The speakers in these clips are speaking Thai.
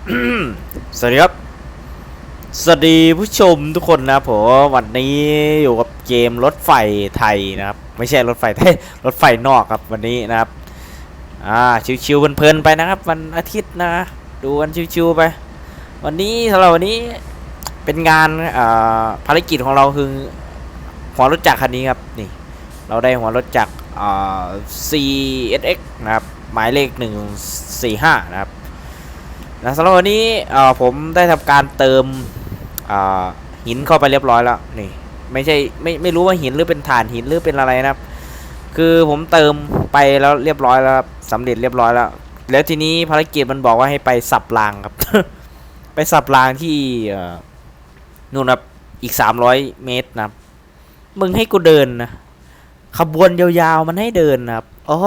สวัสดีครับ สวัสดีผู้ชมทุกคนนะผมวันนี้อยู่กับเกมรถไฟไทยนะครับ ไม่ใช่รถไฟไทยรถไฟนอกครับวันนี้นะครับ อ่าชิวๆเพลินๆไปนะครับ วันอาทิตย์นะ ดูกันชิวๆไป วันนี้สำหรับวันนี้เป็นงานอ่าภารกิจของเราคือหัวรถจักรคันนี้ครับนี่ เราได้หัวรถจักรอ่า CSX นะครับหมายเลข 145 นะครับ นะสำหรับวันนี้ผมได้ทำการเติมหินเข้าไปเรียบร้อยแล้วนี่ไม่ใช่ไม่ไม่รู้ว่าหินหรือเป็นถ่านหินหรือเป็นอะไรนะครับ คือผมเติมไปแล้วเรียบร้อยแล้วครับสำเร็จเรียบร้อยแล้ว แล้วทีนี้ภารกิจมันบอกว่าให้ไปสับรางครับ ไปสับรางที่นู่นครับอีก300เมตรนะครับมึงให้กูเดินนะขบวนยาวๆมันให้เดินนะครับ โอ้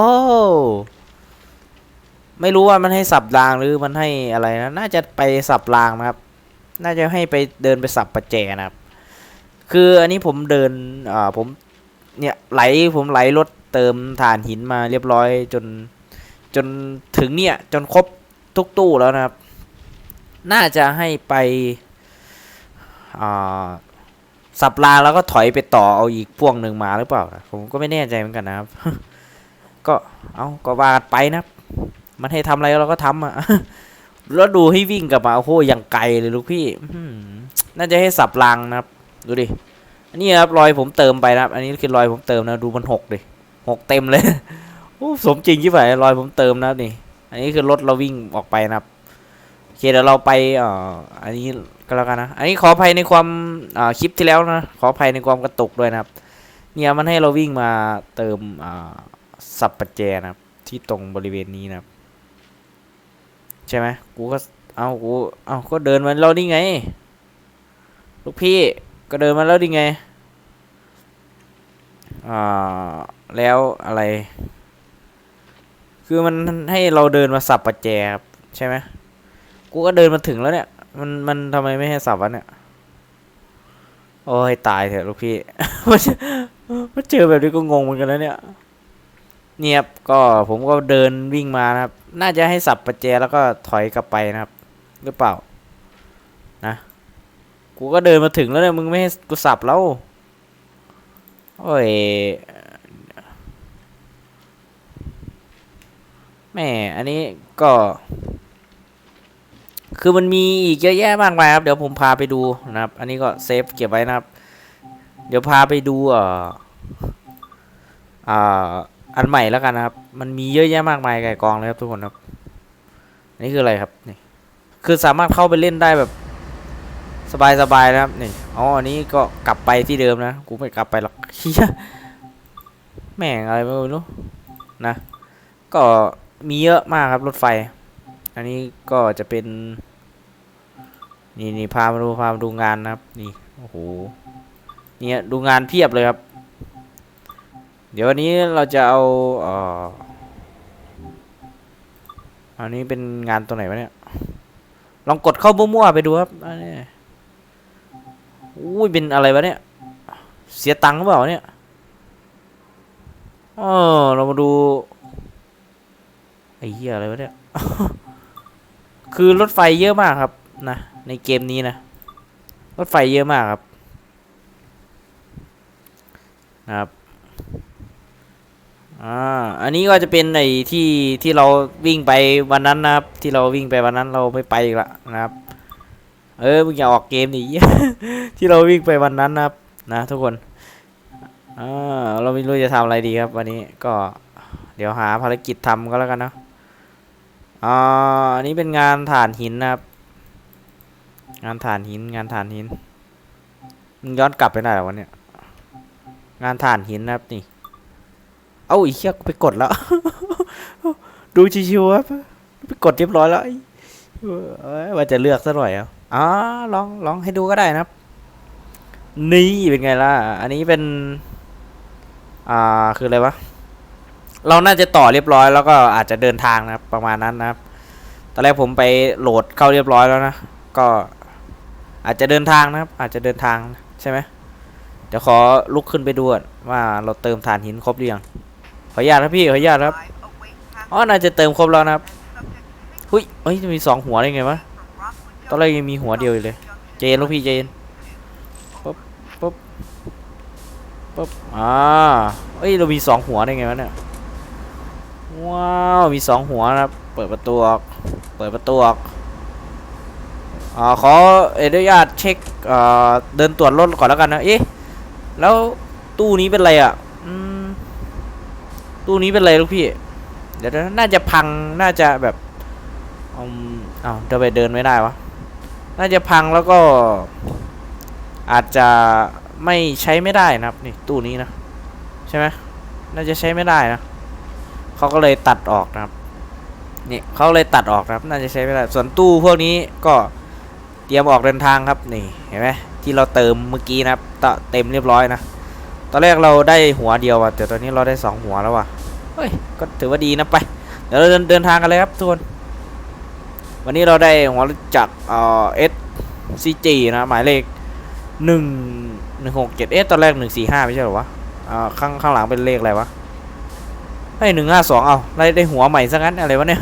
ไม่รู้ว่ามันให้สับรางหรือมันให้อะไรนะ น่าจะไปสับรางนะครับ น่าจะให้ไปเดินไปสับประแจนะครับ คืออันนี้ผมเดินอ่าผมเนี่ยไหลผมไหลรถเติมถ่านหินมาเรียบร้อยจนจนถึงเนี่ยจนครบทุกตู้แล้วนะครับ น่าจะให้ไปอ่าสับรางแล้วก็ถอยไปต่อเอาอีกพ่วงหนึ่งมาหรือเปล่า ผมก็ไม่แน่ใจเหมือนกันนะครับ ก็เอาก็ว่ากันไปนะครับ มันให้ทำอะไรเราก็ทำอะ แล้วดูให้วิ่งกลับมาโอ้โหอย่างไกลเลยลูกพี่น่าจะให้สับรางนะครับ ดูดิ อันนี้ครับรอยผมเติมไปนะครับ อันนี้คือรอยผมเติมนะ ดูมันหกดิหกเต็มเลยโอ้สมจริงที่ไหนรอยผมเติมนะครับนี่ อันนี้คือรถเราวิ่งออกไปนะครับโอเคเดี๋ยวเราไปเอ่ออันนี้ก็แล้วกันนะ อันนี้ขออภัยในความอ่าคลิปที่แล้วนะ ขออภัยในความกระตุกด้วยนะครับ เนี่ยมันให้เราวิ่งมาเติมอ่าสับปัจแจนะครับที่ตรงบริเวณนี้นะครับ ใช่ไหมกูก็เอากูเอาก็เดินมาแล้วนี่ไง ลูกพี่ก็เดินมาแล้วนี่ไงอ่าแล้วอะไร คือมันให้เราเดินมาสับประแจครับใช่ไหมกูก็เดินมาถึงแล้วเนี่ย มันมันทำไมไม่ให้สับวะเนี่ยโอ้ยตายเถอะลูกพี่มาเจอมาเจอแบบนี้ก็งงเหมือนกันแล้วเนี่ย เนี่ยครับก็ผมก็เดินวิ่งมานะครับ น่าจะให้สับประแจแล้วก็ถอยกลับไปนะครับ หรือเปล่า นะ กูก็เดินมาถึงแล้วเนี่ยมึงไม่ให้กูสับแล้ว โอ้ยแม่ อันนี้ก็ คือมันมีอีกเยอะแยะมากมายครับ เดี๋ยวผมพาไปดูนะครับ อันนี้ก็เซฟเก็บไว้นะครับ เดี๋ยวพาไปดูเอ่ออ่า อันใหม่แล้วกันนะครับ มันมีเยอะแยะมากมายไก่กองเลยครับทุกคนครับอันนี้คืออะไรครับนี่คือสามารถเข้าไปเล่นได้แบบ สบายๆนะครับนี่อ๋ออันนี้ก็กลับไปที่เดิมนะกูไม่กลับไปหรอกเฮียแม่งอะไรไม่รู้นะ ก็มีเยอะมากครับรถไฟ อันนี้ก็จะเป็น นี่นี่พามาดูพามาดูงานนะครับ นี่โอ้โหเนี่ยดูงานเพียบเลยครับ เดี๋ยววันนี้เราจะเอาเอ่ออันนี้เป็นงานตัวไหนวะเนี่ย ลองกดเข้ามั่วๆไปดูครับอันนี้อุ้ยเป็นอะไรวะเนี่ย เสียตังค์หรือเปล่าเนี่ยเออเรามาดูไอ้เหี้ยอะไรวะเนี่ย คือรถไฟเยอะมากครับนะในเกมนี้นะ รถไฟเยอะมากครับนะครับ อ่า อันนี้ก็จะเป็นไอ้ที่ที่เราวิ่งไปวันนั้นนะครับ ที่เราวิ่งไปวันนั้นเราไม่ไปอีกละนะครับ เออมึงอย่าออกเกมดิที่เราวิ่งไปวันนั้นนะครับ นะ ทุกคนอ่าเราไม่รู้จะทำอะไรดีครับ วันนี้ก็ เดี๋ยวหาภารกิจทำก็แล้วกันนะอ่าอันนี้เป็นงานฐานหินนะครับ งานฐานหิน งานฐานหินมึงย้อนกลับไปไหนวะเนี่ยงานฐานหินนะครับนี่ เอ้าไอีเชี่ยกูไปกดแล้ว ดูชิวๆครับไปกดเรียบร้อยแล้วไอ้เอ้ยว่าจะเลือกซะหน่อยอะอ๋อลองลองให้ดูก็ได้นะครับ นี่เป็นไงล่ะ อันนี้เป็น อ่าคืออะไรวะ เราน่าจะต่อเรียบร้อยแล้วก็อาจจะเดินทางนะครับ ประมาณนั้นนะครับ ตอนแรกผมไปโหลดเข้าเรียบร้อยแล้วนะ ก็อาจจะเดินทางนะครับ อาจจะเดินทางใช่ไหมเดี๋ยวขอลุกขึ้นไปดูว่าเราเติมฐานหินครบหรือยัง ขออนุญาตครับพี่ขออนุญาตครับอ๋อน่าจะเติมครบแล้วนะครับหุ้ยเฮ้ยจะมีสองหัวได้ไงวะตอนแรกยังมีหัวเดียวอยู่เลยเจนลูกพี่เจนปุ๊บปุ๊บปุ๊บอ่าเอ้ยเรามีสองหัวได้ไงวะเนี่ยว้าวมีสองหัวนะครับเปิดประตูออกเปิดประตูออกอ่าขออนุญาตเช็คเอ่อเดินตรวจรถก่อนแล้วกันนะเอ๊ะแล้วตู้นี้เป็นอะไรอะ ตู้นี้เป็นไรลูกพี่ เดี๋ยวน่าจะพังน่าจะแบบเอ้าวจะไปเดินไม่ได้วะ น่าจะพังแล้วก็ อาจจะไม่ใช้ไม่ได้นะครับ นี่ตู้นี้นะ ใช่ไหมน่าจะใช้ไม่ได้นะเขาก็เลยตัดออกนะครับนี่เขาเลยตัดออกนะครับ น่าจะใช้ไม่ได้ส่วนตู้พวกนี้ก็เตรียมออกเดินทางครับนี่เห็นไหมที่เราเติมเมื่อกี้นะครับเต็มเรียบร้อยนะ ตอนแรกเราได้หัวเดียวอะแต่ตอนนี้เราได้สองหัวแล้วว่ะเฮ้ยก็ถือว่าดีนะไป เดี๋ยวเราเดินเดินทางกันเลยครับทุกคนวันนี้เราได้หัวรถจากเอ่อ S CG นะหมายเลขหนึ่งหนึ่งหกเจ็ดเอตอนแรกหนึ่งสี่ห้าไม่ใช่เหรอวะอ่าข้างข้างหลังเป็นเลขอะไรวะเฮ้ยหนึ่งห้าสองเอาได้ได้หัวใหม่ซะงั้นอะไรวะเนี่ย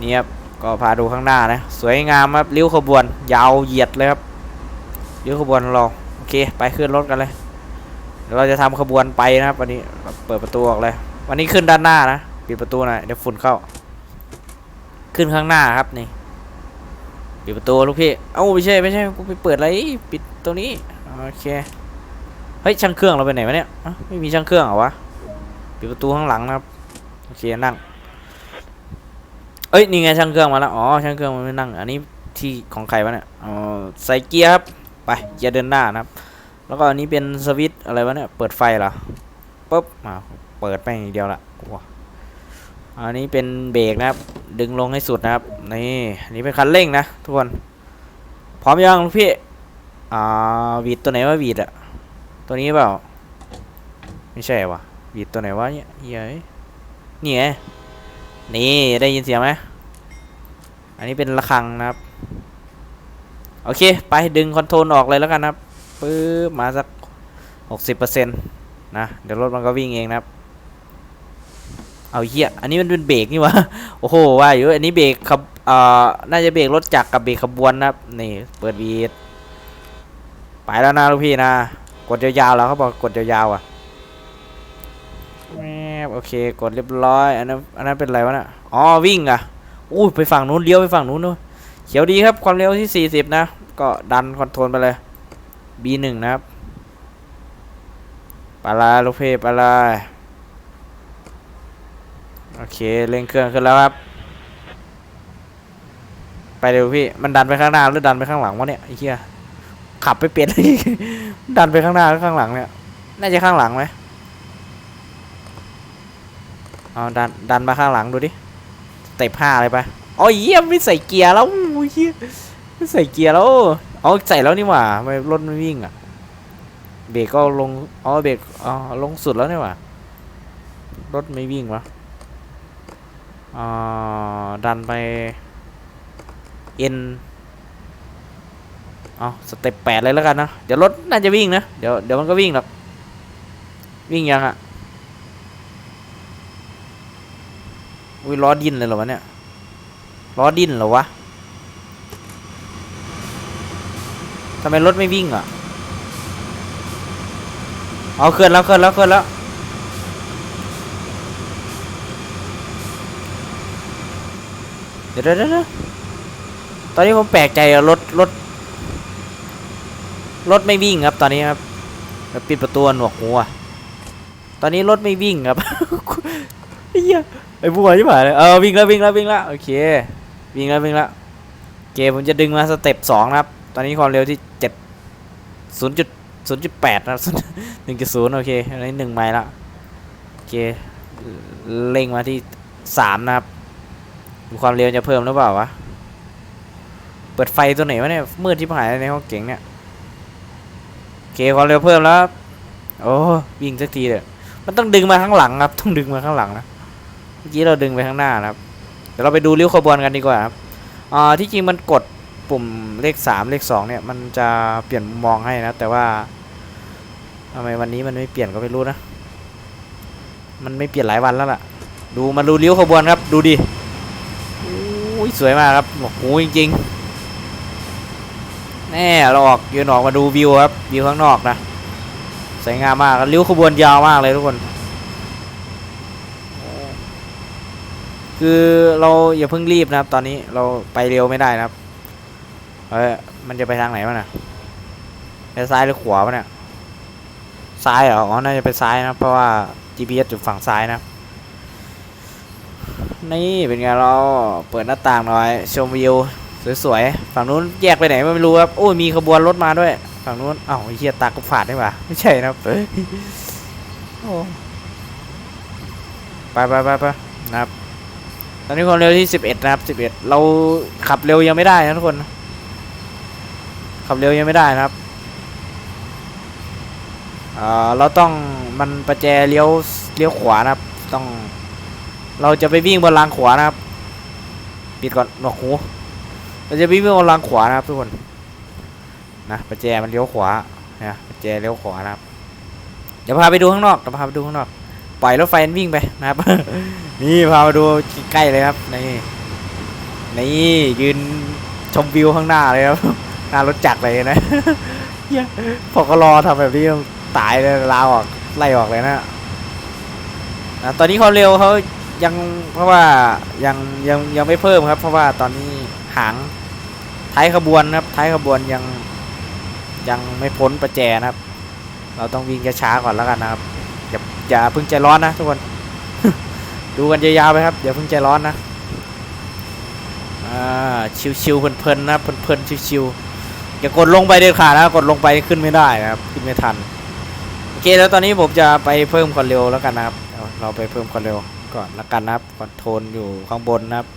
นี่ครับก็พาดูข้างหน้านะสวยงามครับริ้วขบวน ยาวเหยียดเลยครับริ้วขบวนของเราโอเค ไปขึ้นรถกันเลย เดี๋ยวเราจะทำขบวนไปนะครับวันนี้เปิดประตูออกเลย วันนี้ขึ้นด้านหน้านะปิดประตูหน่อยเดี๋ยวฝุ่นเข้า ขึ้นข้างหน้าครับนี่ปิดประตูลูกพี่เอ้าไม่ใช่ไม่ใช่กูไปเปิดอะไรปิดตรงนี้โอเคเฮ้ยช่างเครื่องเราไปไหนวะเนี่ยอ้าวไม่มีช่างเครื่องเหรอวะปิดประตูข้างหลังนะครับโอเคนั่งเอ้ยนี่ไงช่างเครื่องมาแล้วอ๋อช่างเครื่องมันไม่นั่ง อันนี้ที่ของใครวะเนี่ยอ๋อใส่เกียร์ครับไปเกียร์เดินหน้านะครับ แล้วก็อันนี้เป็นสวิตอะไรวะเนี่ยเปิดไฟเหรอปุ๊บอ่าเปิดไปอย่างเดียวละกลัวอันนี้เป็นเบรกนะครับ ดึงลงให้สุดนะครับนี่อันนี้เป็นคันเร่งนะทุกคนพร้อมยังลูกพี่อ่าวีดตัวไหนว่าวีดอะตัวนี้เปล่าไม่ใช่วะวีดตัวไหนวะเนี่ยเฮ้ยนี่ไงนี่ได้ยินเสียงไหมอันนี้เป็นระฆังนะครับ โอเค ไปดึงคอนโทรลออกเลยแล้วกันนะครับ ปึ๊บมาสักหกสิบเปอร์เซ็นต์นะเดี๋ยวรถมันก็วิ่งเองนะครับ เอาเหี้ย อันนี้มันเป็นเบรกนี่วะ โอ้โหว่าอยู่อันนี้เบรกขับเอ่อน่าจะเบรกรถจักรกับเบรกขบวนนะครับ นี่เปิดวีดไปแล้วนะลูกพี่นะ กดยาวๆแล้วเขาบอกกดยาวๆอะแมโอเค กดเรียบร้อย อันนั้นอันนั้นเป็นอะไรวะน่ะอ๋อวิ่งอะอู้ไปฝั่งนู้นเลี้ยวไปฝั่งนู้นนู้นเขียวดีครับความเร็วที่ 40 นะ ก็ดันคอนโทรลไปเลย B1 นะครับปละลูกพี่ไปละโอเคเร่งเครื่องขึ้นแล้วครับ ไปเร็วพี่ มันดันไปข้างหน้าหรือดันไปข้างหลังวะเนี่ยไอ้เหี้ยขับไปเปลี่ยนดันไปข้างหน้าหรือข้างหลังเนี่ยน่าจะข้างหลังไหมเอาดันดันมาข้างหลังดูดิเต็ปห้าอะไรไปอ๋อเยี่ยมไม่ใส่เกียร์แล้วอุ้ยเหี้ยไม่ใส่เกียร์แล้ว เอาใส่แล้วนี่หว่าทำไมรถไม่วิ่งอะ เบรกก็ลงอ๋อเบรกอ๋อลงสุดแล้วนี่หว่ารถไม่วิ่งวะอ่าดันไป N เอาสเต็ปแปดเลยแล้วกันนะ เดี๋ยวรถน่าจะวิ่งนะ เดี๋ยวเดี๋ยวมันก็วิ่งหรอกวิ่งยังอะอุ้ยล้อดิ้นเลยเหรอวะเนี่ยล้อดิ้นเหรอวะำไมรถไม่วิ่งอะเอาเคลื่อนแล้วเคลื่อนแล้วเคลื่อนแล้วเดี๋ยวเดี๋ยวเดี๋ยวตอนนี้ผมแปลกใจอะรถรถรถไม่วิ่งครับ ตอนนี้ครับแล้วปิดประตูหนวกหูอะตอนนี้รถไม่วิ่งครับไอ้เหี้ยไอ้บัวที่ผ่านเลยเออวิ่งแล้ววิ่งแล้ววิ่งแล้วโอเค วิ่งแล้ววิ่งแล้วโอเคผมจะดึงมาสเต็ปสองนะครับ ตอนนี้ความเร็วที่เจ็ดศูนย์จุดศูนย์จุดแปดนะครับหนึ่งจุดศูนย์โอเคอันนี้หนึ่งไมล์ละโอเคเร่งมาที่สามนะครับความเร็วจะเพิ่มหรือเปล่าวะเปิดไฟตัวไหนวะเนี่ยมืดที่หายในห้องเก๋งเนี่ยโอเคความเร็วเพิ่มแล้วโอ้วิ่งสักทีเลยมันต้องดึงมาข้างหลังครับ ต้องดึงมาข้างหลังนะเมื่อกี้เราดึงไปข้างหน้านะครับเดี๋ยวเราไปดูริ้วขบวนกันดีกว่าครับอ่าที่จริงมันกด ปุ่มเลขสามเลขสองเนี่ยมันจะเปลี่ยนมุมมองให้นะ แต่ว่าทำไมวันนี้มันไม่เปลี่ยนก็ไม่รู้นะ มันไม่เปลี่ยนหลายวันแล้วล่ะ ดูมาดูริ้วขบวนครับ ดูดิอุ้ยสวยมากครับโอ้โหจริงแน่เราออกยืนออกมาดูวิวครับวิวข้างนอกนะสวยงามมากริ้วขบวนยาวมากเลยทุกคน คือเราอย่าเพิ่งรีบนะครับ ตอนนี้เราไปเร็วไม่ได้นะครับ เอ้ยมันจะไปทางไหนวะน่ะไปซ้ายหรือขวาวะเนี่ยซ้ายเหรออ๋อน่าจะไปซ้ายนะ เพราะว่า GPS อยู่ฝั่งซ้ายนะ นี่เป็นไงเราเปิดหน้าต่างหน่อยชมวิวสวยๆฝั่งนู้นแยกไปไหนไม่รู้ครับโอ้ยมีขบวนรถมาด้วยฝั่งนู้นอ้าวไอ้เหี้ยตากกุฝาดได้ปะไม่ใช่นะเอ้ยโอ้ไปไปไปไปนะครับ ตอนนี้ความเร็วที่ 11 นะครับ 11 เราขับเร็วยังไม่ได้นะทุกคน ขับเร็วยังไม่ได้นะครับเเราต้องมันประแจเลี้ยวเลี้ยวขวานะครับ ต้อง เราจะไปวิ่งบนรางขวานะครับปิดก่อนหนวกหูเราจะวิ่งบนรางขวานะครับทุกคนนะประแจมันเลี้ยวขวานะประแจเลี้ยวขวานะครับ เดี๋ยวพาไปดูข้างนอกเดี๋ยวพาไปดูข้างนอกปล่อยรถไฟนวิ่งไปนะครับนี่พามาดูใกล้เลยครับนี่นี่ยืนชมวิวข้างหน้าเลยครับ หน้ารถจักรเลยนะเหี้ยพอก็รอทำแบบนี้ตายเลยลาออกไล่ออกเลยนะอะตอนนี้เขามเร็วเขายังเพราะว่ายังยังยังไม่เพิ่มครับ เพราะว่าตอนนี้หางท้ายขบวนครับท้ายขบวนยังยังไม่พ้นประแจนะครับ เราต้องวิ่งช้าๆก่อนแล้วกันนะครับอย่าอย่าเพิ่งใจร้อนนะทุกคน ดูกันยาวๆไปครับอย่าเพิ่งใจร้อนนะอ่าชิวๆเพลินๆนะเพลินๆชิวๆ อย่ากดลงไปเด็ดขาดนะกดลงไปขึ้นไม่ได้นะครับขึ้นไม่ทันโอเคแล้วตอนนี้ผมจะไปเพิ่มความเร็วแล้วกันนะครับเราไปเพิ่มความเร็วก่อนแล้วกันนะครับคอนโทรลอยู่ข้างบนนะครับ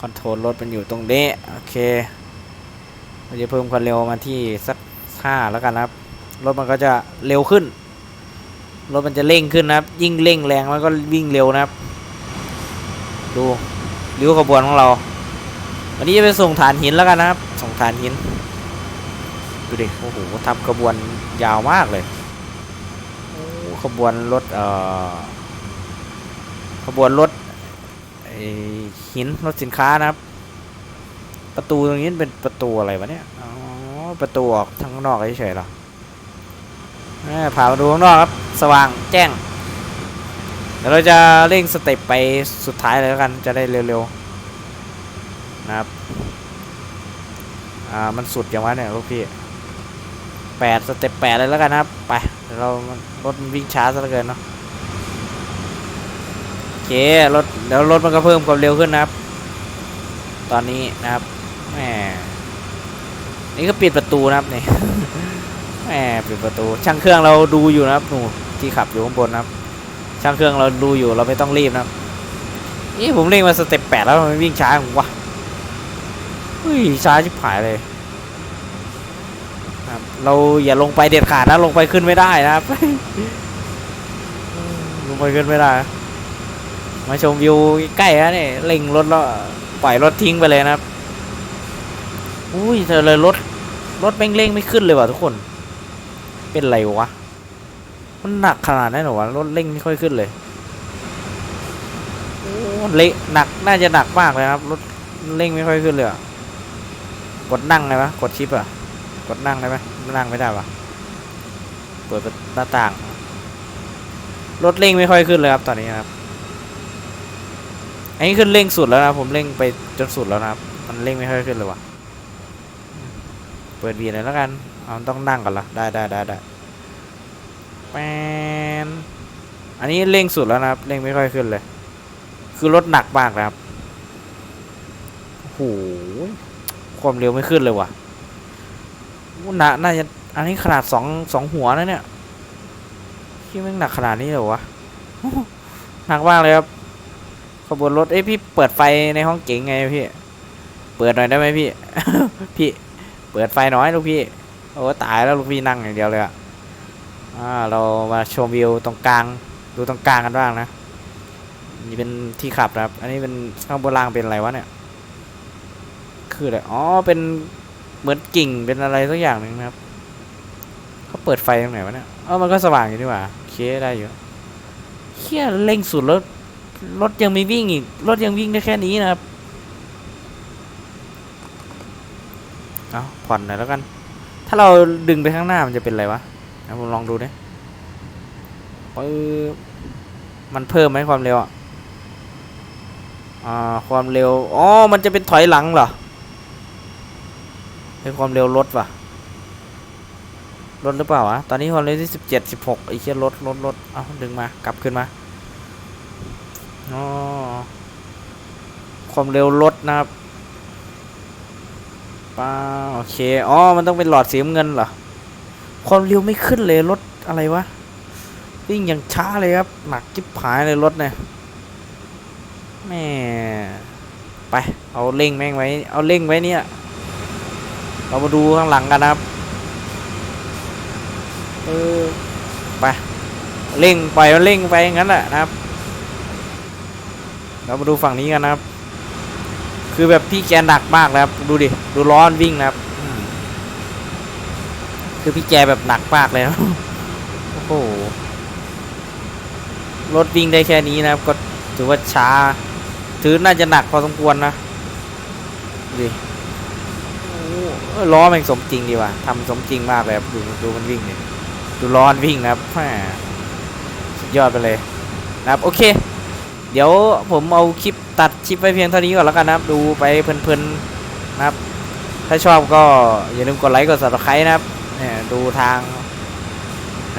คอนโทรลรถมันอยู่ตรงนี้โอเคเราจะเพิ่มความเร็วมาที่สักห้าแล้วกันนะครับรถมันก็จะเร็วขึ้นรถมันจะเร่งขึ้นนะครับ ยิ่งเร่งแรงมันก็วิ่งเร็วนะครับ ดูริ้วขบวนของเรา วันนี้จะไปส่งฐานหินแล้วกันนะครับ ส่งฐานหิน ดูดิโอ้โหทำขบวนยาวมากเลยโอ้ขบวนรถเอ่อขบวนรถไอหินรถสินค้านะครับ ประตูตรงนี้เป็นประตูอะไรวะเนี่ยอ๋อประตูออกทางนอกเฉยๆหรอเอ้ยพามาดูข้างนอกครับ สว่างแจ้งเดี๋ยวเราจะเร่งสเต็ปไปสุดท้ายเลยแล้วกันจะได้เร็วๆนะครับอ่ามันสุดอย่างวะเนี่ยลูกพี่ แปดสเต็ปแปดเลยแล้วกันนะครับไปเดี๋ยวรารถมันวิ่งช้าซะเหลือเกินเนาะโอเครถเดี๋ยวรถมันก็เพิ่มความเร็วขึ้นนะครับ ตอนนี้นะครับแหมนี่ก็ปิดประตูนะครับนี่แหมปิดประตู ช่างเครื่องเราดูอยู่นะครับหนูที่ขับอยู่ข้างบนนะครับ ช่างเครื่องเราดูอยู่เราไม่ต้องรีบนะครับนี่ผมเร่งมาสเต็ปแปดแล้วมันวิ่งช้าผมวะเฮ้ยช้าชิบหายเลย ครับ เราอย่าลงไปเด็ดขาดนะลงไปขึ้นไม่ได้นะครับ ลงไปขึ้นไม่ได้ มาชมวิวใกล้ๆนะนี่ยเร่งรถแล้วปล่อยรถทิ้งไปเลยนะครับ อุ้ยเธอเลยรถรถแม่งเร่งไม่ขึ้นเลยว่ะทุกคน เป็นไรวะ มันหนักขนาดนั้นหรอวะรถเร่งไม่ค่อยขึ้นเลยโอ้เละหนักน่าจะหนักมากเลยครับรถเร่งไม่ค่อยขึ้นเลยกดนั่งเลยปะกดชิปอะ กดนั่งได้ไหมนั่งไม่ได้ปะเปิดหน้าต่าง รถเร่งไม่ค่อยขึ้นเลยครับตอนนี้นะครับ อันนี้ขึ้นเร่งสุดแล้วนะผมเร่งไปจนสุดแล้วนะครับ มันเร่งไม่ค่อยขึ้นเลยวะเปิดวีเลยแล้วกันเอาต้องนั่งก่อนละได้ได้ได้ได้แปนอันนี้เร่งสุดแล้วนะครับ เร่งไม่ค่อยขึ้นเลย คือรถหนักมากนะครับโหความเร็วไม่ขึ้นเลยว่ะ หนาน่าจะอันนี้ขนาดสองสองหัวนะเนี่ยที่มันหนักขนาดนี้เลยวะหนักมากเลยครับขบวนรถเอ้ยพี่เปิดไฟในห้องเก๋งไงพี่ เปิดหน่อยได้ไหมพี่ พี่ เปิดไฟน้อยลูกพี่โอ้ตายแล้วลูกพี่นั่งอย่างเดียวเลยอะอ่าเรามาชมวิวตรงกลางดูตรงกลางกันบ้างนะนี่เป็นที่ขับนะครับ อันนี้เป็นข้างบนล่างเป็นอะไรวะเนี่ย คืออะไรอ๋อเป็น เหมือนกิ่งเป็นอะไรสักอย่างหนึ่งนะครับเขาเปิดไฟตรงไหนวะเนี่ยเออมันก็สว่างอยู่นี่หว่าเคได้อยู่เฮียเร่งสุดรถรถยังไม่วิ่งอีกรถยังวิ่งได้แค่นี้นะครับเอาผ่อนหน่อยแล้วกัน ถ้าเราดึงไปข้างหน้ามันจะเป็นอะไรวะผมลองดูดิปึ๊บมันเพิ่มไหมความเร็วอะอ่าความเร็ว อ๋อ มันจะเป็นถอยหลังเหรอ เป็นความเร็วลดว่ะลดหรือเปล่าวะ ตอนนี้ความเร็วที่สิบเจ็ดสิบหกไอ้เชี่ยลดลดลดเอาดึงมากลับขึ้นมาอ๋อความเร็วลดนะครับป้าโอเค อ๋อ มันต้องเป็นหลอดสีเงินเหรอ ความเร็วไม่ขึ้นเลยรถอะไรวะ วิ่งอย่างช้าเลยครับ หนักจิบหายเลยรถเนี่ยแม่ไป เอาเร่งแม่งไว้ เอาเร่งไว้เนี่ย เรามาดูข้างหลังกันนะครับเออไปเร่งปล่อยมันเร่งไปอย่างนั้นแหละนะครับ เรามาดูฝั่งนี้กันนะครับ คือแบบพี่แกหนักมากนะครับ ดูดิดูล้อมันวิ่งนะครับอืมคือพี่แกแบบหนักมากเลยนะโอ้โหรถวิ่งได้แค่นี้นะครับ ก็ถือว่าช้า ถือน่าจะหนักพอสมควรนะดูดิโอ้ออล้อมันสมจริงดีว่ะทำสมจริงมากเลยครับดูดูมันวิ่งเนี่ยดูล้อมันวิ่งนะครับสุดยอดไปเลยนะครับโอเค เดี๋ยวผมเอาคลิปตัดคลิปไว้เพียงเท่านี้ก่อนแล้วกันนะครับ ดูไปเพลินๆนะครับ ถ้าชอบก็อย่าลืมกดไลค์กด subscribe นะครับเนี่ยดูทาง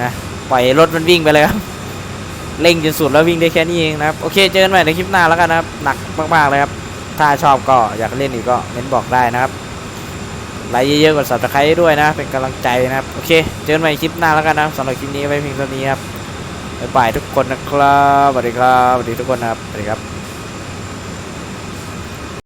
นะปล่อยรถมันวิ่งไปเลยครับเร่งจนสุดแล้ววิ่งได้แค่นี้เองนะครับโอเคเจอกันใหม่ในคลิปหน้าแล้วกันนะครับหนักมากๆเลยครับถ้าชอบก็อยากเล่นอีกก็เม้นบอกได้นะครับ ไลค์เยอะๆกดสับตะไคร้ด้วยนะ เป็นกำลังใจนะครับ โอเค เจอกันใหม่คลิปหน้าแล้วกันนะสำหรับคลิปนี้ไว้เพียงเท่านี้ครับบ๊ายบายทุกคนนะครับสวัสดีครับสวัสดีทุกคนนะครับสวัสดีครับ